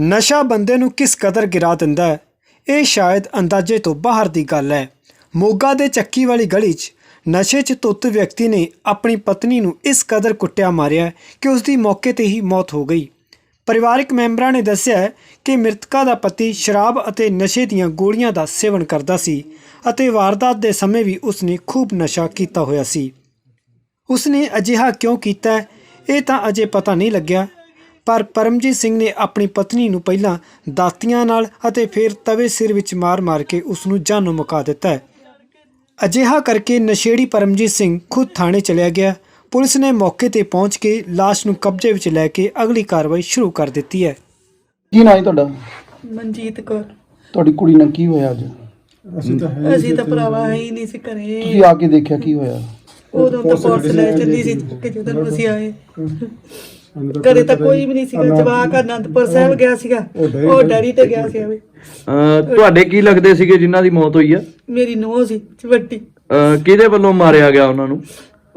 ਨਸ਼ਾ ਬੰਦੇ ਨੂੰ ਕਿਸ ਕਦਰ ਗਿਰਾ ਦਿੰਦਾ ਹੈ? ਇਹ ਸ਼ਾਇਦ ਅੰਦਾਜ਼ੇ ਤੋਂ ਬਾਹਰ ਦੀ ਗੱਲ ਹੈ। ਮੋਗਾ ਦੇ ਚੱਕੀ ਵਾਲੀ ਗਲੀ 'ਚ ਨਸ਼ੇ 'ਚ ਧੁੱਤ ਵਿਅਕਤੀ ਨੇ ਆਪਣੀ ਪਤਨੀ ਨੂੰ ਇਸ ਕਦਰ ਕੁੱਟਿਆ ਮਾਰਿਆ ਕਿ ਉਸ ਦੀ ਮੌਕੇ ਤੇ ਹੀ ਮੌਤ ਹੋ ਗਈ। ਪਰਿਵਾਰਕ ਮੈਂਬਰਾਂ ਨੇ ਦੱਸਿਆ ਕਿ ਮ੍ਰਿਤਕਾ ਦਾ ਪਤੀ ਸ਼ਰਾਬ ਅਤੇ ਨਸ਼ੇ ਦੀਆਂ ਗੋਲੀਆਂ ਦਾ ਸੇਵਨ ਕਰਦਾ ਸੀ ਅਤੇ ਵਾਰਦਾਤ ਦੇ ਸਮੇਂ ਵੀ ਉਸਨੇ ਖੂਬ ਨਸ਼ਾ ਕੀਤਾ ਹੋਇਆ ਸੀ। ਉਸਨੇ ਅਜਿਹਾ ਕਿਉਂ ਕੀਤਾ ਇਹ ਤਾਂ ਅਜੇ ਪਤਾ ਨਹੀਂ ਲੱਗਿਆ। ਪਰ ਪਰਮਜੀਤ ਸਿੰਘ ਨੇ ਆਪਣੀ ਪਤਨੀ ਨੂੰ ਪਹਿਲਾਂ ਦਾਤੀਆਂ ਨਾਲ ਅਤੇ ਫਿਰ ਤਵੇ ਸਿਰ ਵਿੱਚ ਮਾਰ-ਮਾਰ ਕੇ ਉਸ ਨੂੰ ਜਾਨੋਂ ਮੁਕਾ ਦਿੱਤਾ ਹੈ। ਅਜਿਹਾ ਕਰਕੇ ਨਸ਼ੇੜੀ ਪਰਮਜੀਤ ਸਿੰਘ ਖੁਦ ਥਾਣੇ ਚਲਿਆ ਗਿਆ। ਪੁਲਿਸ ਨੇ ਮੌਕੇ ਤੇ ਪਹੁੰਚ ਕੇ ਲਾਸ਼ ਨੂੰ ਕਬਜ਼ੇ ਵਿੱਚ ਲੈ ਕੇ ਅਗਲੀ ਕਾਰਵਾਈ ਸ਼ੁਰੂ ਕਰ ਦਿੱਤੀ ਹੈ। ਕੀ ਨਾਂ ਹੈ ਤੁਹਾਡਾ? ਮਨਜੀਤ ਕੌਰ। ਤੁਹਾਡੀ ਕੁੜੀ ਨਾਲ ਕੀ ਹੋਇਆ ਅੱਜ? ਅਸੀਂ ਤਾਂ ਭਰਾਵਾ ਹੈ ਹੀ ਨਹੀਂ ਸੀ ਘਰੇ। ਤੁਸੀਂ ਆ ਕੇ ਦੇਖਿਆ ਕੀ ਹੋਇਆ? ਉਦੋਂ ਤਾਂ ਪੁਲਿਸ ਲੈ ਚੱਲੀ ਸੀ ਕਿ ਜਦੋਂ ਅਸੀਂ ਆਏ। ਘਰੇ ਤਾਂ ਕੋਈ ਵੀ ਨਹੀਂ ਸੀਗਾ ਜਵਾਕ ਅਨੰਦਪੁਰ ਸਾਹਿਬ ਗਿਆ ਸੀਗਾ ਉਹ ਡੈਡੀ ਤੇ ਗਿਆ ਸੀ ਅਹ ਤੁਹਾਡੇ ਕੀ ਲੱਗਦੇ ਸੀਗੇ ਜਿਨ੍ਹਾਂ ਦੀ ਮੌਤ ਹੋਈ ਆ? ਮੇਰੀ ਨੂੰਹ ਸੀ ਅਹ ਕਿਹਦੇ ਵੱਲੋਂ ਮਾਰਿਆ ਗਿਆ ਉਹਨਾਂ ਨੂੰ?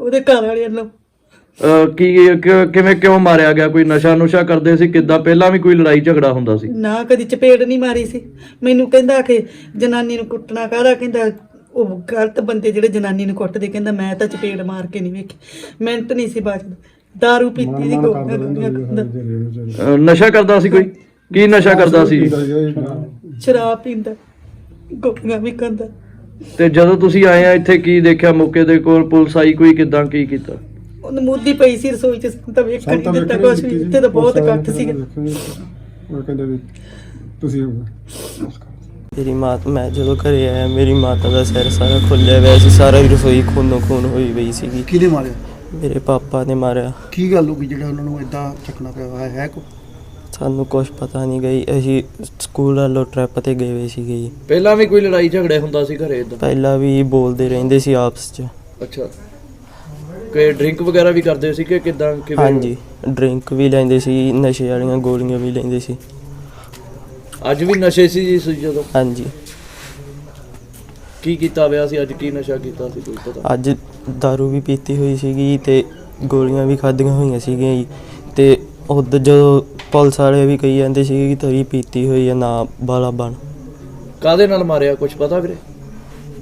ਉਹਦੇ ਘਰ ਵਾਲੇ ਵੱਲੋਂ। ਅਹ ਕੀ ਕਿ- ਕਿਵੇਂ ਕਿਉਂ ਮਾਰਿਆ ਗਿਆ? ਕੋਈ ਨਸ਼ਾ ਨੁਸ਼ਾ ਕਰਦੇ ਸੀ? ਕਿੱਦਾਂ? ਪਹਿਲਾਂ ਵੀ ਕੋਈ ਲੜਾਈ ਝਗੜਾ ਹੁੰਦਾ ਸੀ? ਨਾ ਕਦੀ ਚਪੇੜ ਨਹੀਂ ਮਾਰੀ ਸੀ। ਮੈਨੂੰ ਕਹਿੰਦਾ ਕਿ ਜਨਾਨੀ ਨੂੰ ਕੁੱਟਣਾ ਕਾਹਦਾ? ਕਹਿੰਦਾ ਉਹ ਗਲਤ ਬੰਦੇ ਜਿਹੜੇ ਜਨਾਨੀ ਨੂੰ ਕੁੱਟਦੇ ਕਹਿੰਦਾ ਮੈਂ ਤਾਂ ਚਪੇੜ ਮਾਰ ਕੇ ਨਹੀਂ ਵੇਖੀ। ਮਿਹਨਤ ਨਹੀਂ ਸੀ ਬਚਦਾ ਦਾਰੂ ਪੀਤੀ ਖਾਂਦਾ ਅਹ ਨਸ਼ਾ ਕਰਦਾ ਸੀ ਕੋਈ? ਕੀ ਨਸ਼ਾ ਕਰਦਾ ਸੀ? ਸ਼ਰਾਬ ਪੀਂਦਾ ਗੋਲੀਆਂ ਵੀ ਖਾਂਦਾ। ਤੇ ਜਦੋਂ ਤੁਸੀਂ ਆਏ ਆ ਇੱਥੇ ਕੀ ਦੇਖਿਆ ਮੌਕੇ ਦੇ ਕੋਲ? ਪੁਲਿਸ ਆਈ ਕੋਈ? ਕਿੱਦਾਂ? ਕੀ ਕੀਤਾ? ਉਹਨੂੰ ਮੁੱਦੀ ਪਈ ਸੀ ਰਸੋਈ ਚ ਸਾਨੂੰ ਤਾਂ ਵੇਖਣ ਨਹੀਂ ਦਿੱਤਾ ਕੁਛ ਵੀ। ਇੱਥੇ ਤਾਂ ਬਹੁਤ ਇਕੱਠ ਸੀਗਾ। ਉਹ ਕਹਿੰਦੇ ਵੀ ਤੁਸੀਂ ਮੇਰੀ ਮਾਤ ਮੈਂ ਜਦੋਂ ਘਰੇ ਆਇਆ ਮੇਰੀ ਮਾਤਾ ਦਾ ਸਿਰ ਸਾਰਾ ਖੁੱਲਿਆ ਹੋਇਆ ਸੀ। ਸਾਰਾ ਹੀ ਰਸੋਈ ਖੂਨੋ ਖੂਨ ਹੋਈ ਪਈ ਸੀਗੀ। ਕਿਹਨੇ ਮਾਰਿਆ ਮੇਰੇ ਪਾਪਾ ਨੇ ਮਾਰਿਆ। ਕੀ ਗੱਲ ਹੋ ਗਈ ਜਿਹੜਾ ਉਹਨਾਂ ਨੂੰ ਇਦਾਂ ਚੱਕਣਾ ਪਿਆ ਹੈ ਹੈ ਕੋ ਸਾਨੂੰ ਕੁਝ ਪਤਾ ਨਹੀਂ ਗਈ। ਅਸੀਂ ਸਕੂਲ ਵੱਲੋਂ ਟ੍ਰਿਪ ਤੇ ਗਏ ਹੋਏ ਸੀਗੇ ਜੀ। ਪਹਿਲਾਂ ਵੀ ਕੋਈ ਲੜਾਈ ਝਗੜੇ ਹੁੰਦਾ ਸੀ ਘਰੇ ਇਦਾਂ ਪਹਿਲਾਂ ਵੀ ਬੋਲਦੇ ਰਹਿੰਦੇ ਸੀ ਆਪਸ 'ਚ। ਅੱਛਾ। ਕੋਈ ਡਰਿੰਕ ਵਗੈਰਾ ਵੀ ਕਰਦੇ ਸੀ ਕਿ ਕਿੱਦਾਂ ਕਿਵੇਂ? ਹਾਂਜੀ। ਡਰਿੰਕ ਵੀ ਲੈਂਦੇ ਸੀ ਨਸ਼ੇ ਵਾਲੀਆਂ ਗੋਲੀਆਂ ਵੀ ਲੈਂਦੇ ਸੀ। ਅੱਜ ਵੀ ਨਸ਼ੇ ਸੀ ਜੀ ਸੀ ਜਦੋਂ? ਹਾਂਜੀ। ਕੀ ਕੀਤਾ ਹੋਇਆ ਸੀ? ਅੱਜ ਕੀ ਨਸ਼ਾ ਕੀਤਾ ਸੀ? ਕੋਈ ਪਤਾ? ਅੱਜ दारू ਵੀ ਪੀਤੀ ਹੋਈ ਸੀਗੀ ਤੇ ਗੋਲੀਆਂ ਵੀ ਖਾਧੀਆਂ ਹੋਈਆਂ ਸੀਗੀਆਂ ਜੀ। ਤੇ ਉਦੋਂ ਜਦੋਂ ਪੁਲਿਸ ਵਾਲੇ ਵੀ ਕਹੀ ਜਾਂਦੇ ਸੀਗੇ ਕਿ ਤੇਰੀ ਪੀਤੀ ਹੋਈ ਆ ਨਾ ਬਾਲਾ ਬਣ। ਕਾਦੇ ਨਾਲ ਮਾਰਿਆ? ਕੁਝ ਪਤਾ ਵੀਰੇ?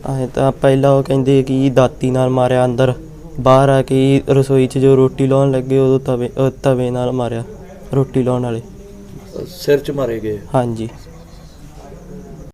ਆਏ ਤਾਂ ਪਹਿਲਾਂ ਉਹ ਕਹਿੰਦੇ ਕਿ ਦਾਤੀ ਨਾਲ ਮਾਰਿਆ ਅੰਦਰ। ਬਾਹਰ ਆ ਕੇ ਰਸੋਈ 'ਚ ਜੋ ਰੋਟੀ ਲਾਉਣ ਲੱਗੇ ਉਦੋਂ ਤਵੇ ਤਵੇ ਨਾਲ ਮਾਰਿਆ ਰੋਟੀ ਲਾਉਣ ਵਾਲੇ। ਸਿਰ 'ਚ ਮਾਰੇ ਗਏ। ਹਾਂਜੀ।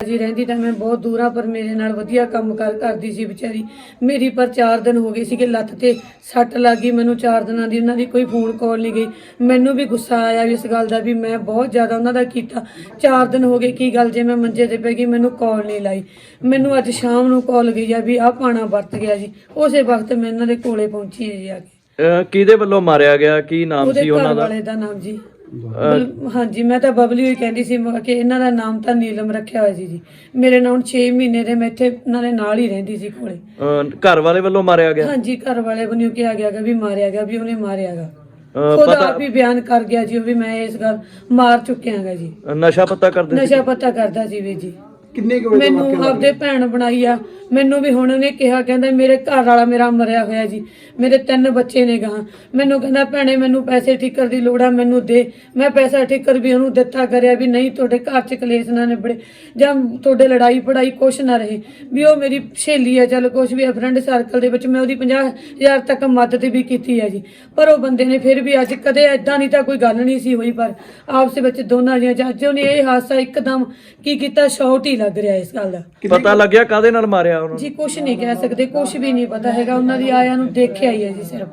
ਜੀ ਰਹਿੰਦੀ ਤਾਂ ਮੈਂ ਬਹੁਤ ਦੂਰ ਪਰ ਮੇਰੇ ਨਾਲ ਵਧੀਆ ਕੰਮ ਕਰ ਕਰਦੀ ਸੀ ਵਿਚਾਰੀ। ਮੇਰੀ ਪਰ 4 ਦਿਨ ਹੋ ਗਏ ਸੀਗੇ ਲੱਤ ਤੇ ਸੱਟ ਲੱਗ ਗਈ। ਮੈਨੂੰ 4 ਦਿਨਾਂ ਦੀ ਉਹਨਾਂ ਦੀ ਕੋਈ ਫੋਨ ਕਾਲ ਨਹੀਂ ਗਈ। ਮੈਨੂੰ ਵੀ ਗੁੱਸਾ ਆਇਆ ਇਸ ਗੱਲ ਦਾ ਵੀ ਮੈਂ ਬਹੁਤ ਜ਼ਿਆਦਾ ਉਹਨਾਂ ਦਾ ਕੀਤਾ। 4 ਦਿਨ ਹੋ ਗਏ ਕੀ ਗੱਲ ਜੇ ਮੈਂ ਮੰਜੇ ਤੇ ਪੈ ਗਈ ਮੈਨੂੰ ਕਾਲ ਨਹੀਂ ਲਾਈ। ਮੈਨੂੰ ਅੱਜ ਸ਼ਾਮ ਨੂੰ ਕਾਲ ਗਈ ਆ ਵੀ ਆਹ ਪਾਣਾ ਵਰਤ ਗਿਆ ਜੀ। ਉਸੇ ਵਕਤ ਮੈਂ ਇਹਨਾਂ ਦੇ ਕੋਲੇ ਪਹੁੰਚੀ ਜੀ ਆ ਕੇ। ਕਿਹਦੇ ਵੱਲੋਂ ਮਾਰਿਆ ਗਿਆ? ਕੀ ਨਾਮ ਉਹਦੇ ਸੀ ਉਹਨਾਂ ਦਾ? ਵਾਲੇ ਦਾ ਨਾਮ ਜੀ। ਬਲ- ਹਾਂਜੀ ਮੈਂ ਤਾਂ ਬਬਲੀ ਹੋਈ ਕਹਿੰਦੀ ਸੀ ਮੈਂ ਕਿ ਇਹਨਾਂ ਦਾ ਨਾਮ ਤਾਂ ਨੀਲਮ ਰੱਖਿਆ ਹੋਇਆ ਸੀ ਜੀ। ਮੇਰੇ ਨਾਲ ਹੁਣ 6 ਮਹੀਨੇ ਦੇ ਮੈਂ ਇੱਥੇ ਇਹਨਾਂ ਦੇ ਨਾਲ ਹੀ ਰਹਿੰਦੀ ਸੀ ਕੋਲੇ। ਅਹ ਘਰ ਵਾਲੇ ਵੱਲੋਂ ਮਾਰਿਆ ਗਿਆ? ਹਾਂਜੀ ਘਰ ਵਾਲੇ ਬਣਿਓ ਕਿਹਾ ਗਿਆ ਗਾ ਵੀ ਮਾਰਿਆ ਗਿਆ ਵੀ ਉਹਨੇ ਮਾਰਿਆ ਗਾ। ਅਹ ਖੁਦ ਪਤਾ ਆਪ ਹੀ ਬਿਆਨ ਕਰ ਗਿਆ ਜੀ ਉਹ ਵੀ ਮੈਂ ਇਸ ਗੱਲ ਮਾਰ ਚੁੱਕਿਆ ਗਾ ਜੀ। ਨਸ਼ਾ ਪਤਾ ਕਰਦੇ ਸੀ? ਨਸ਼ਾ ਪਤਾ ਕਰਦਾ ਸੀ ਵੀ ਜੀ। ਕਿੰਨੇ ਕੁ ਵਜੇ ਦਾ ਮੈਨੂੰ ਆਪਦੇ ਭੈਣ ਬਣਾਈ ਆ। ਮੈਨੂੰ ਵੀ ਹੁਣ ਉਹਨੇ ਕਿਹਾ ਕਹਿੰਦਾ ਮੇਰੇ ਘਰ ਵਾਲਾ ਮੇਰਾ ਮਰਿਆ ਹੋਇਆ ਜੀ। ਮੇਰੇ ਤਿੰਨ ਬੱਚੇ ਨੇ ਗਾਂ ਮੈਨੂੰ ਕਹਿੰਦਾ ਭੈਣੇ ਮੈਨੂੰ ਪੈਸੇ ਠਿੱਕਰ ਦੀ ਲੋੜ ਆ ਮੈਨੂੰ ਦੇ। ਮੈਂ ਪੈਸਾ ਠਿੱਕਰ ਵੀ ਉਹਨੂੰ ਦਿੱਤਾ ਕਰਿਆ ਵੀ ਨਹੀਂ ਤੁਹਾਡੇ ਘਰ ਚ ਕਲੇਸ਼ ਨਾ ਨਿਬੜੇ। ਜਾਂ ਤੁਹਾਡੇ ਲੜਾਈ ਪੜਾਈ ਕੁਛ ਨਾ ਰਹੇ। ਵੀ ਉਹ ਮੇਰੀ ਸਹੇਲੀ ਆ ਚੱਲ ਕੁਛ ਵੀ ਫਰੈਂਡ ਸਰਕਲ ਦੇ ਵਿੱਚ ਮੈਂ ਉਹਦੀ 50000 ਤੱਕ ਮਦਦ ਵੀ ਕੀਤੀ ਹੈ ਜੀ। ਪਰ ਉਹ ਬੰਦੇ ਨੇ ਫਿਰ ਵੀ ਅੱਜ ਕਦੇ ਐਦਾਂ ਨਹੀਂ ਤਾਂ ਕੋਈ ਗੱਲ ਨਹੀਂ ਸੀ ਹੋਈ ਪਰ ਆਪਸ ਵਿੱਚ ਦੋਨਾਂ ਦੀਆਂ ਜੱਜ ਉਹਨੇ ਇਹ ਹਾਦਸਾ ਇੱਕਦਮ ਕੀ ਕੀਤਾ ਸ਼ੌਟ ਹੀ ਲੱਗ ਰਿਹਾ ਇਸ ਗੱਲ ਦਾ। ਪਤਾ ਲੱਗਿਆ ਕਾਦੇ ਨਾਲ ਮਾਰਿਆ ਉਹਨਾਂ ਨੂੰ? ਜੀ ਕੁਛ ਨਹੀਂ ਕਹਿ ਸਕਦੇ ਕੁਛ ਵੀ ਨਹੀਂ ਪਤਾ ਹੈਗਾ। ਉਹਨਾਂ ਦੀ ਆਇਆਂ ਨੂੰ ਦੇਖਿਆ ਹੀ ਹੈ ਜੀ ਸਿਰਫ।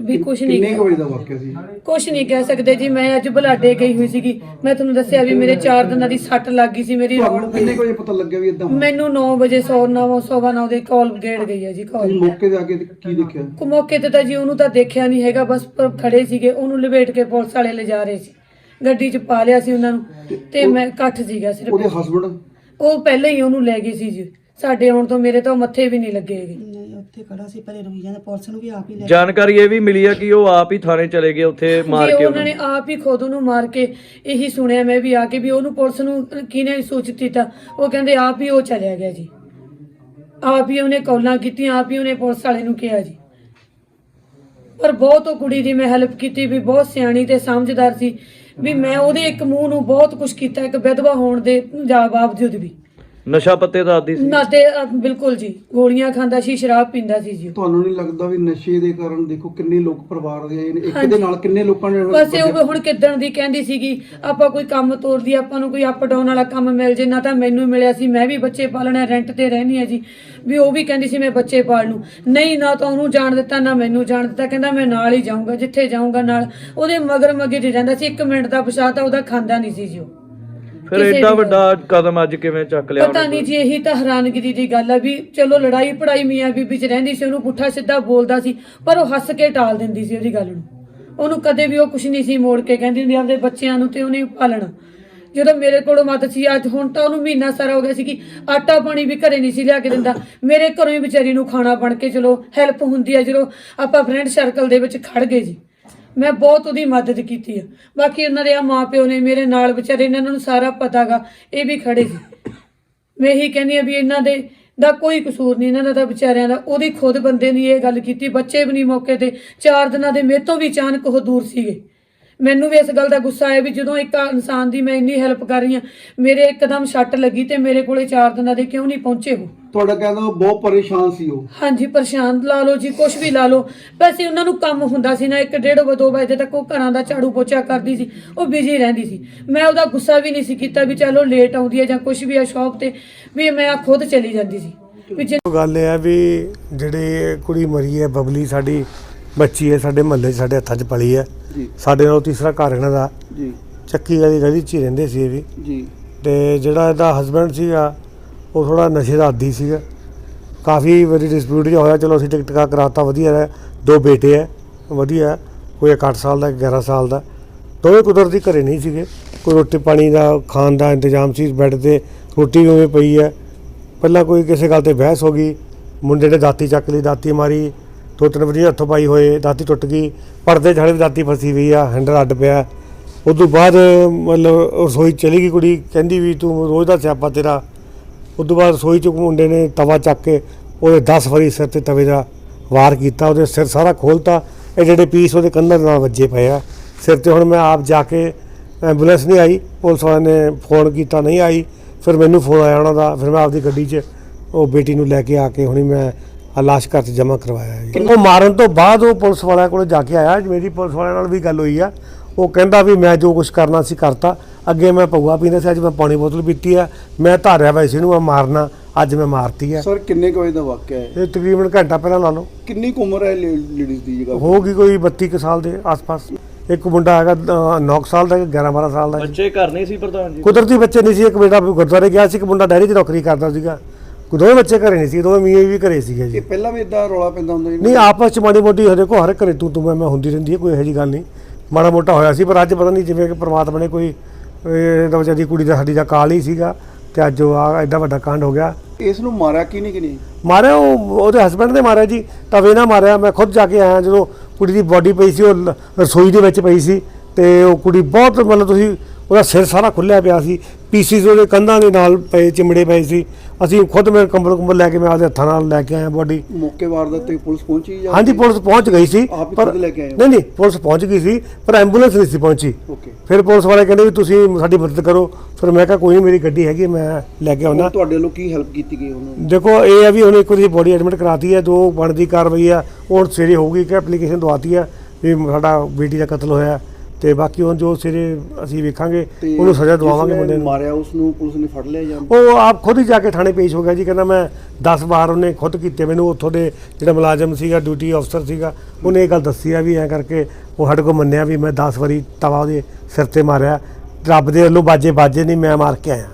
ਵੀ ਕੁਛ ਨਹੀਂ ਕਿੰਨੇ ਕੁ ਵਜੇ ਦਾ ਵਾਕਿਆ ਸੀ? ਕੁਛ ਨਹੀਂ ਕਹਿ ਸਕਦੇ ਜੀ। ਮੈਂ ਅੱਜ ਬੁਲਾਡੇ ਗਈ ਹੋਈ ਸੀਗੀ। ਮੈਂ ਤੁਹਾਨੂੰ ਦੱਸਿਆ ਵੀ ਮੇਰੇ 4 ਦਿਨਾਂ ਦੀ ਸੱਟ ਲੱਗ ਗਈ ਸੀ ਮੇਰੀ। ਤੁਹਾਨੂੰ ਕਿੰਨੇ ਕੁ ਵਜੇ ਪਤਾ ਲੱਗਿਆ ਵੀ ਇਦਾਂ ਮੈਨੂੰ 9 ਵਜੇ 100 9 ਸਵਾ ਨੌ ਦੇ ਕਾਲ ਗੇੜ ਗਈ ਹੈ ਜੀ ਕਾਲ ਮੌਕੇ ਤੇ ਆ ਕੇ ਕੀ ਦੇਖਿਆ? ਕੋ ਮੌਕੇ ਤੇ ਤਾਂ ਜੀ ਉਹਨੂੰ ਤਾਂ ਦੇਖਿਆ ਨਹੀਂ ਹੈਗਾ। ਬਸ ਖੜੇ ਸੀਗੇ। ਉਹਨੂੰ ਲਪੇਟ ਕੇ ਪੁਲਿਸ ਵਾਲੇ ਲਿਜਾ ਰਹੇ ਸੀ। ਗੱਡੀ 'ਚ ਪਾ ਲਿਆ ਸੀ ਉਹਨਾਂ ਨੂੰ ਤੇ ਮੈਂ ਇਕੱਠ ਸੀਗਾ ਸਿਰਫ। ਉਹਦੇ ਹਸਬੰਡ ਉਹ ਪਹਿਲਾਂ ਹੀ ਉਹਨੂੰ ਲੈ ਗਏ ਸੀ ਜੀ। ਸਾਡੇ ਆਉਣ ਤੋਂ ਮੇਰੇ ਤਾਂ ਮੱਥੇ ਵੀ ਨਹੀਂ ਲੱਗੇ ਹੈਗੇ। ਉੱਥੇ ਖੜਾ ਸੀ ਪਰੇ ਰੋਈ ਜਾਂਦਾ ਪੁਲਿਸ ਨੂੰ ਵੀ ਆਪ ਹੀ ਲੈ ਜਾਣਕਾਰੀ ਇਹ ਵੀ ਮਿਲੀ ਆ ਕਿ ਉਹ ਆਪ ਹੀ ਥਾਣੇ ਚਲੇ ਗਏ ਉੱਥੇ ਮਾਰ ਜੀ ਕੇ ਉਹਨਾਂ। ਨੇ ਆਪ ਹੀ ਖੁਦ ਉਹਨੂੰ ਮਾਰ ਕੇ ਇਹੀ ਸੁਣਿਆ ਮੈਂ ਵੀ ਆ ਕੇ ਵੀ ਉਹਨੂੰ ਪੁਲਿਸ ਨੂੰ ਕਿਹਨੇ ਸੂਚਿਤ ਕੀਤਾ? ਉਹ ਕਹਿੰਦੇ ਆਪ ਹੀ ਉਹ ਚਲਿਆ ਗਿਆ ਜੀ। ਆਪ ਹੀ ਉਹਨੇ ਕੌਲਾਂ ਕੀਤੀਆਂ ਆਪ ਹੀ ਉਹਨੇ ਪੁਲਿਸ ਵਾਲੇ ਨੂੰ ਕਿਹਾ ਜੀ। ਪਰ ਬਹੁਤ ਉਹ ਕੁੜੀ ਦੀ ਮੈਂ ਹੈਲਪ ਕੀਤੀ ਵੀ ਬਹੁਤ ਸਿਆਣੀ ਤੇ ਸਮਝਦਾਰ ਸੀ। ਵੀ ਮੈਂ ਉਹਦੇ ਇੱਕ ਮੂੰਹ ਨੂੰ ਬਹੁਤ ਕੁਝ ਕੀਤਾ, ਇੱਕ ਵਿਧਵਾ ਹੋਣ ਦੇ ਜਾ ਬਾਵਜੂਦ ਵੀ। ਨਸ਼ਾ ਪੱਤੇ ਦਾ ਆਦੀ ਸੀ। ਨਾ ਤੇ ਅ, ਬਿਲਕੁਲ ਜੀ ਗੋਲੀਆਂ ਖਾਂਦਾ ਸੀ ਸ਼ਰਾਬ ਪੀਂਦਾ ਸੀ ਜੀ। ਤੁਹਾਨੂੰ ਨਹੀਂ ਲੱਗਦਾ ਵੀ ਨਸ਼ੇ ਦੇ ਕਾਰਨ ਦੇਖੋ ਕਿੰਨੇ ਲੋਕ ਪਰਿਵਾਰ ਦੇ ਆਏ ਨੇ? ਇੱਕ ਦੇ ਨਾਲ ਕਿੰਨੇ ਲੋਕਾਂ ਨੇ ਬਸ ਇਹ ਉਹ ਹੁਣ ਕਿੱਦਣ ਦੀ ਕਹਿੰਦੀ ਸੀਗੀ ਆਪਾਂ ਕੋਈ ਕੰਮ ਤੋਰਦੀ ਆਪਾਂ ਨੂੰ ਕੋਈ ਅਪ ਡਾਊਨ ਵਾਲਾ ਕੰਮ ਮਿਲ ਜੇ ਨਾ ਤਾਂ ਮੈਨੂੰ ਮਿਲਿਆ ਸੀ ਮੈਂ ਵੀ ਬੱਚੇ ਪਾਲਣਾ ਰੈਂਟ ਤੇ ਰਹਿਣੀ ਹੈ ਜੀ। ਵੀ ਉਹ ਵੀ ਕਹਿੰਦੀ ਸੀ ਮੈਂ ਬੱਚੇ ਪਾਲ ਨੂੰ ਨਹੀਂ ਨਾ ਤਾਂ ਉਹਨੂੰ ਜਾਣ ਦਿੱਤਾ ਨਾ ਮੈਨੂੰ ਜਾਣ ਦਿੱਤਾ ਕਹਿੰਦਾ ਮੈਂ ਨਾਲ ਹੀ ਜਾਊਂਗਾ ਜਿੱਥੇ ਜਾਊਂਗਾ ਨਾਲ। ਉਹਦੇ ਮਗਰ ਮਗੇ ਤੇ ਜਾਂਦਾ ਸੀ ਇੱਕ ਮਿੰਟ ਦਾ ਪਛਾਤਾ ਉਹਦਾ ਖਾਂਦਾ ਨਹੀਂ ਸੀ ਜੀ ਉਹ। ਫਿਰ ਕਿਸੇ ਐਡਾ ਵੀ ਵੱਡਾ ਕਦਮ ਅੱਜ ਕਿਵੇਂ ਚੱਕ ਲਿਆ ਪਤਾ ਉਹਨੇ? ਨਹੀਂ ਜੀ ਇਹੀ ਤਾਂ ਹੈਰਾਨਗੀ ਦੀ ਗੱਲ ਆ ਵੀ ਚਲੋ ਲੜਾਈ ਪੜਾਈ ਮੀਆਂ ਬੀਬੀ ਚ ਰਹਿੰਦੀ ਸੀ ਉਹਨੂੰ ਪੁੱਠਾ ਸਿੱਧਾ ਬੋਲਦਾ ਸੀ ਪਰ ਉਹ ਹੱਸ ਕੇ ਟਾਲ ਦਿੰਦੀ ਸੀ ਉਹਦੀ ਗੱਲ ਨੂੰ। ਉਹਨੂੰ ਕਦੇ ਵੀ ਉਹ ਕੁਝ ਨਹੀਂ ਸੀ ਮੋੜ ਕੇ ਕਹਿੰਦੀ ਹੁੰਦੀ ਆਪਦੇ ਬੱਚਿਆਂ ਨੂੰ ਤੇ ਉਹਨੇ ਪਾਲਣਾ। ਜਦੋਂ ਮੇਰੇ ਕੋਲ ਮਦਦ ਸੀ ਅੱਜ ਹੁਣ ਤਾਂ ਉਹਨੂੰ ਮਹੀਨਾ ਸਾਰਾ ਹੋ ਗਿਆ ਸੀ ਕਿ ਆਟਾ ਪਾਣੀ ਵੀ ਘਰੇ ਨਹੀਂ ਸੀ ਲਿਆ ਕੇ ਦਿੰਦਾ। ਮੇਰੇ ਘਰੋਂ ਹੀ ਵਿਚਾਰੀ ਨੂੰ ਖਾਣਾ ਬਣ ਕੇ ਚਲੋ ਹੈਲਪ ਹੁੰਦੀ ਹੈ ਜਦੋਂ ਆਪਾਂ ਫਰੈਂਡ ਸਰਕਲ ਦੇ ਵਿੱਚ ਖੜ ਗਏ ਜੀ। ਮੈਂ ਬਹੁਤ ਉਹਦੀ ਮਦਦ ਕੀਤੀ ਆ। ਬਾਕੀ ਉਹਨਾਂ ਦੇ ਆ ਮਾਪਿਓ ਨੇ ਮੇਰੇ ਨਾਲ ਵਿਚਾਰੇ ਇਹਨਾਂ ਨੂੰ ਸਾਰਾ ਪਤਾਗਾ, ਇਹ ਵੀ ਖੜੇ ਸੀ। ਮੈਂ ਇਹੀ ਕਹਿੰਦੀ ਆ ਵੀ ਇਹਨਾਂ ਦੇ ਦਾ ਕੋਈ ਕਸੂਰ ਨਹੀਂ, ਇਹਨਾਂ ਦਾ ਤਾਂ ਵਿਚਾਰਿਆਂ ਦਾ। ਉਹਦੀ ਖੁਦ ਬੰਦੇ ਨੇ ਇਹ ਗੱਲ ਕੀਤੀ, ਬੱਚੇ ਵੀ ਨਹੀਂ ਮੌਕੇ ਤੇ। ਚਾਰ ਦਿਨਾਂ ਦੇ ਮੇਰੇ ਤੋਂ ਵੀ ਅਚਾਨਕ ਉਹ ਦੂਰ ਸੀਗੇ। ਮੈਨੂੰ ਵੀ ਇਸ ਗੱਲ ਦਾ ਗੁੱਸਾ ਆਇਆ ਵੀ ਜਦੋਂ ਇੱਕ ਇਨਸਾਨ ਦੀ ਮੈਂ ਇੰਨੀ ਹੈਲਪ ਕਰ ਰਹੀ ਹਾਂ ਮੇਰੇ ਇੱਕਦਮ ਛੱਟ ਲੱਗੀ ਤੇ ਮੇਰੇ ਕੋਲੇ ਚਾਰ ਦਿਨਾਂ ਦੇ ਕਿਉਂ ਨਹੀਂ ਪਹੁੰਚੇ ਉਹ? ਤੁਹਾਡਾ ਕਹਿੰਦਾ ਬਹੁਤ ਪਰੇਸ਼ਾਨ ਸੀ ਉਹ। ਹਾਂਜੀ ਪਰੇਸ਼ਾਨ ਲਾ ਲਓ ਜੀ ਕੁਝ ਵੀ ਲਾ ਲਓ। ਵੈਸੇ ਉਹਨਾਂ ਨੂੰ ਕੰਮ ਹੁੰਦਾ ਸੀ ਨਾ 1 ਡੇਢ ਦੋ ਵਜੇ ਤੱਕ ਉਹ ਘਰਾਂ ਦਾ ਝਾੜੂ ਪੋਚਾ ਕਰਦੀ ਸੀ ਉਹ ਬਿਜ਼ੀ ਰਹਿੰਦੀ ਸੀ। ਮੈਂ ਉਹਦਾ ਗੁੱਸਾ ਵੀ ਨਹੀਂ ਸੀ ਕੀਤਾ ਵੀ ਚਲੋ ਲੇਟ ਆਉਂਦੀ ਹੈ ਜਾਂ ਕੁਝ ਵੀ ਆ ਸ਼ੌਪ ਤੇ ਵੀ ਮੈਂ ਖੁਦ ਚਲੀ ਜਾਂਦੀ ਸੀ। ਵੀ ਜੇ ਗੱਲ ਇਹ ਹੈ ਵੀ ਜਿਹੜੀ ਕੁੜੀ ਮਰੀ ਹੈ ਬਬਲੀ ਸਾਡੀ ਬੱਚੀ ਹੈ ਸਾਡੇ ਮਹੱਲੇ 'ਚ ਸਾਡੇ ਹੱਥਾਂ 'ਚ ਪਲੀ ਹੈ। ਜੀ। ਸਾਡੇ ਨਾਲ ਤੀਸਰਾ ਘਰ ਇਹਨਾਂ ਦਾ। ਜੀ। ਚੱਕੀ ਵਾਲੀ ਗਲੀ 'ਚ ਹੀ ਰਹਿੰਦੇ ਸੀ ਇਹ ਵੀ। ਜੀ। ਤੇ ਜਿਹੜਾ ਇਹਦਾ ਹਸਬੰਡ ਸੀਗਾ ਉਹ ਥੋੜਾ ਨਸ਼ੇ ਦਾ ਆਦੀ ਸੀਗਾ। ਕਾਫੀ ਵਾਰੀ ਡਿਸਪਿਊਟ ਜਿਹਾ ਹੋਇਆ ਚਲੋ ਅਸੀਂ ਟਿਕਟਕਾ ਕਰਾਤਾ ਵਧੀਆ ਹੈ ਦੋ ਬੇਟੇ ਹੈ ਵਧੀਆ। ਕੋਈ ਇੱਕ 8 ਸਾਲ ਦਾ ਇੱਕ 11 ਸਾਲ ਦਾ। ਦੋਵੇਂ ਕੁਦਰਤੀ ਘਰੇ ਨਹੀਂ ਸੀਗੇ। ਕੋਈ ਰੋਟੀ ਪਾਣੀ ਦਾ ਖਾਣ ਦਾ ਇੰਤਜ਼ਾਮ ਸੀ ਬੈੱਡ ਤੇ ਰੋਟੀ ਵੀ ਉਵੇਂ ਪਈ ਹੈ। ਪਹਿਲਾਂ ਕੋਈ ਕਿਸੇ ਗੱਲ ਤੇ ਬਹਿਸ ਹੋ ਗਈ। ਮੁੰਡੇ ਨੇ ਦਾਤੀ ਚੱਕ ਲਈ ਦਾਤੀ ਮਾਰੀ। ਦੋ ਤਿੰਨ ਵਾਰੀ ਹੱਥੋਂ ਪਾਈ ਹੋਏ, ਦਾਤੀ ਟੁੱਟ ਗਈ, ਪਰਦੇ ਛੜੇ ਵੀ ਦਾਤੀ ਫਸੀ ਹੋਈ ਆ ਹੈਂਡਲ ਅੱਡ ਪਿਆ। ਉਸ ਤੋਂ ਬਾਅਦ ਮਤਲਬ ਰਸੋਈ ਚਲੀ ਗਈ ਕੁੜੀ, ਕਹਿੰਦੀ ਵੀ ਤੂੰ ਰੋਜ਼ ਦਾ ਸਿਆਪਾ ਤੇਰਾ। ਉਸ ਤੋਂ ਬਾਅਦ ਰਸੋਈ 'ਚ ਮੁੰਡੇ ਨੇ ਤਵਾ ਚੱਕ ਕੇ ਉਹਦੇ 10 ਵਾਰੀ ਸਿਰ ਤੇ ਤਵੇ ਦਾ ਵਾਰ ਕੀਤਾ, ਉਹਦੇ ਸਿਰ ਸਾਰਾ ਖੋਲਤਾ। ਇਹ ਜਿਹੜੇ ਪੀਸ ਉਹਦੇ ਕੰਨਾਂ ਨਾਲ ਵੱਜੇ ਪਏ ਆ। ਸਿਰ ਤੇ ਹੁਣ ਮੈਂ ਆਪ ਜਾ ਕੇ ਐਂਬੂਲੈਂਸ ਨਹੀਂ ਆਈ, ਪੁਲਿਸ ਵਾਲਿਆਂ ਨੇ ਫੋਨ ਕੀਤਾ, ਨਹੀਂ ਆਈ। ਫਿਰ ਮੈਨੂੰ ਫੋਨ ਆਇਆ ਉਹਨਾਂ ਦਾ, ਫਿਰ ਮੈਂ ਆਪਦੀ ਗੱਡੀ 'ਚ ਉਹ ਬੇਟੀ ਨੂੰ ਲੈ ਕੇ ਆ ਕੇ ਹੁਣੀ ਮੈਂ ਲਾਸ਼ ਘਰ 'ਚ ਜਮ੍ਹਾਂ ਕਰਵਾਇਆ ਜੀ। ਉਹ ਮਾਰਨ ਤੋਂ ਬਾਅਦ ਉਹ ਪੁਲਿਸ ਵਾਲਿਆਂ ਕੋਲ ਜਾ ਕੇ ਆਇਆ ਮੇਰੀ ਪੁਲਿਸ ਵਾਲਿਆਂ ਨਾਲ ਵੀ ਗੱਲ ਹੋਈ ਆ। ਉਹ ਕਹਿੰਦਾ ਵੀ ਮੈਂ ਜੋ ਕੁਝ ਕਰਨਾ ਸੀ ਕਰਤਾ ਅੱਗੇ ਮੈਂ ਪਊਆ ਪੀਂਦਾ ਸੀ ਅੱਜ ਮੈਂ ਪਾਣੀ ਬੋਤਲ ਪੀਤੀ ਆ ਮੈਂ ਧਾਰਿਆ ਵੈਸੇ ਨੂੰ ਮੈਂ ਮਾਰਨਾ ਅੱਜ ਮੈਂ ਮਾਰਤੀ ਆ। ਸਰ ਕਿੰਨੇ ਕੁ ਵਜੇ ਦਾ ਵਾਕਿਆ ਹੈ? ਇਹ ਤਕਰੀਬਨ ਘੰਟਾ ਪਹਿਲਾਂ ਲਾ ਲਓ। ਕਿੰਨੀ ਕੁ ਉਮਰ ਹੈ ਲੇਡੀਜ਼ ਦੀ ਜਗ੍ਹਾ? ਹੋਊਗੀ ਕੋਈ 32 ਕੁ ਸਾਲ ਦੇ ਆਸ-ਪਾਸ। ਇੱਕ ਮੁੰਡਾ ਹੈਗਾ 9 ਸਾਲ ਦਾ ਇੱਕ 11 12 ਸਾਲ ਦਾ ਜੀ। ਬੱਚੇ ਘਰ ਨਹੀਂ ਸੀ ਪ੍ਰਧਾਨ ਜੀ? ਕੁਦਰਤੀ ਬੱਚੇ ਨਹੀਂ ਸੀ ਇੱਕ ਬੇਟਾ ਗੁਰਦੁਆਰੇ ਗਿਆ ਸੀ ਇੱਕ ਮੁੰਡਾ ਡੈਰੀ 'ਚ ਨੌਕਰੀ ਕਰਦਾ ਸੀਗਾ। ਦੋਵੇਂ ਬੱਚੇ ਘਰੇ ਨਹੀਂ ਸੀ ਦੋਵੇਂ ਮੀਆਂ ਵੀ ਘਰੇ ਸੀਗੇ ਜੀ। ਇਹ ਪਹਿਲਾਂ ਵੀ ਇਦਾਂ ਰੌਲਾ ਪੈਂਦਾ ਹੁੰਦਾ ਜੀ? ਨਹੀਂ ਆਪਸ ਚ ਮਾੜੀ ਮੋਟੀ ਹਰੇ ਕੋ ਹਰ ਘਰੇ ਤੂੰ ਤੂੰ ਮੈਂ ਮੈਂ ਹੁੰਦੀ ਰਹਿੰਦੀ ਹੈ ਕੋਈ ਇਹੋ ਜਿਹੀ ਗੱਲ ਨਹੀਂ। ਮਾੜਾ ਮੋਟਾ ਹੋਇਆ ਸੀ ਪਰ ਅੱਜ ਪਤਾ ਨਹੀਂ ਜਿਵੇਂ ਕਿ ਪ੍ਰਮਾਤਮਾ ਨੇ ਕੋਈ ਇਹ ਤਾਂ ਵਿਚਾਰੀ ਕੁੜੀ ਦਾ ਸਾਡੀ ਦਾ ਕਾਲ ਹੀ ਸੀਗਾ ਤੇ ਅੱਜ ਉਹ ਆ ਐਡਾ ਵੱਡਾ ਕਾਂਡ ਹੋ ਗਿਆ। ਇਸ ਨੂੰ ਮਾਰਿਆ ਕੀ ਨਹੀਂ ਕਿ ਨਹੀਂ ਮਾਰਿਆ ਉਹ ਉਹਦੇ ਹਸਬੰਡ ਨੇ ਮਾਰਿਆ ਜੀ। ਤਵੇ ਨਾਲ ਮਾਰਿਆ ਮੈਂ ਖੁਦ ਜਾ ਕੇ ਆਇਆ ਜਦੋਂ ਕੁੜੀ ਦੀ ਬਾਡੀ ਪਈ ਸੀ ਉਹ ਰਸੋਈ ਦੇ ਵਿੱਚ ਪਈ ਸੀ। ਤੇ ਉਹ ਕੁੜੀ ਬਹੁਤ ਮਤਲਬ ਤੁਸੀਂ ਉਹਦਾ ਸਿਰ ਸਾਰਾ ਖੁੱਲਿਆ ਪਿਆ ਸੀ ਪੀਸੀਸ ਉਹਦੇ ਕੰਧਾਂ ਦੇ ਨਾਲ ਪਏ ਚਿਮੜੇ ਪਏ ਸੀ। ਅਸੀਂ ਖੁਦ ਮੈਂ ਕੰਬਲ ਕੰਬਲ ਲੈ ਕੇ ਮੈਂ ਆਪਦੇ ਹੱਥਾਂ ਨਾਲ ਲੈ ਕੇ ਆਇਆ ਬਾਡੀ ਮੌਕੇ ਵਾਰਦਾਤ ਤੇ ਪੁਲਿਸ ਪਹੁੰਚੀ ਜਾਂ ਹਾਂਜੀ ਪੁਲਿਸ ਪਹੁੰਚ ਗਈ ਸੀ ਆਪ ਹੀ ਪਰ ਖੁਦ ਲੈ ਕੇ ਆਏ ਹੋ? ਨਹੀਂ ਨਹੀਂ ਪੁਲਿਸ ਪਹੁੰਚ ਗਈ ਸੀ ਪਰ ਐਂਬੂਲੈਂਸ ਨਹੀਂ ਸੀ ਪਹੁੰਚੀ। ਓਕੇ। ਫਿਰ ਪੁਲਿਸ ਵਾਲੇ ਕਹਿੰਦੇ ਵੀ ਤੁਸੀਂ ਸਾਡੀ ਮਦਦ ਕਰੋ। ਫਿਰ ਮੈਂ ਕਿਹਾ ਕੋਈ ਨਹੀਂ ਮੇਰੀ ਗੱਡੀ ਹੈਗੀ ਮੈਂ ਲੈ ਕੇ ਆਉਣਾ ਹੁਣ ਤੁਹਾਡੇ ਵੱਲੋਂ ਕੀ ਹੈਲਪ ਕੀਤੀ ਗਈ ਉਹਨਾਂ ਨੂੰ? ਦੇਖੋ ਇਹ ਹੈ ਵੀ ਹੁਣ ਇੱਕ ਵਾਰੀ ਬੋਡੀ ਐਡਮਿਟ ਕਰਾਤੀ ਹੈ ਜੋ ਬਣਦੀ ਕਾਰਵਾਈ ਆ ਉਹ ਹੁਣ ਸਵੇਰੇ ਹੋਊਗੀ ਕਿ ਐਪਲੀਕੇਸ਼ਨ ਦਵਾਤੀ ਹੈ ਵੀ ਸਾਡਾ ਬੇਟੀ ਦਾ ਕਤਲ ਹੋਇਆ। ਤੇ ਬਾਕੀ ਹੁਣ ਜੋ ਸਵੇਰੇ ਅਸੀਂ ਵੇਖਾਂਗੇ ਉਹਨੂੰ ਸਜ਼ਾ ਦਵਾਵਾਂਗੇ ਮੁੰਡੇ ਨੂੰ। ਮਾਰਿਆ ਉਸ ਨੂੰ ਪੁਲਿਸ ਨੇ ਫੜ ਲਿਆ ਜਾਂ ਉਹ ਆਪ ਖੁਦ ਹੀ ਜਾ ਕੇ ਥਾਣੇ ਪੇਸ਼ ਹੋ ਗਿਆ ਜੀ ਕਹਿੰਦਾ ਮੈਂ 10 ਵਾਰ ਉਹਨੇ ਖੁਦ ਕੀਤੇ ਮੈਨੂੰ ਉੱਥੋਂ ਦੇ ਜਿਹੜਾ ਮੁਲਾਜ਼ਮ ਸੀਗਾ ਡਿਊਟੀ ਅਫਸਰ ਸੀਗਾ ਉਹਨੇ ਇਹ ਗੱਲ ਦੱਸੀ ਆ ਵੀ ਐਂ ਕਰਕੇ ਉਹ ਸਾਡੇ ਕੋਲ ਮੰਨਿਆ ਵੀ ਮੈਂ 10 ਵਾਰੀ ਤਵਾ ਉਹਦੇ ਸਿਰ ਤੇ ਮਾਰਿਆ ਰੱਬ ਦੇ ਵੱਲੋਂ ਬਾਜੇ ਬਾਜੇ ਨਹੀਂ ਮੈਂ ਮਾਰ ਕੇ ਆਇਆ।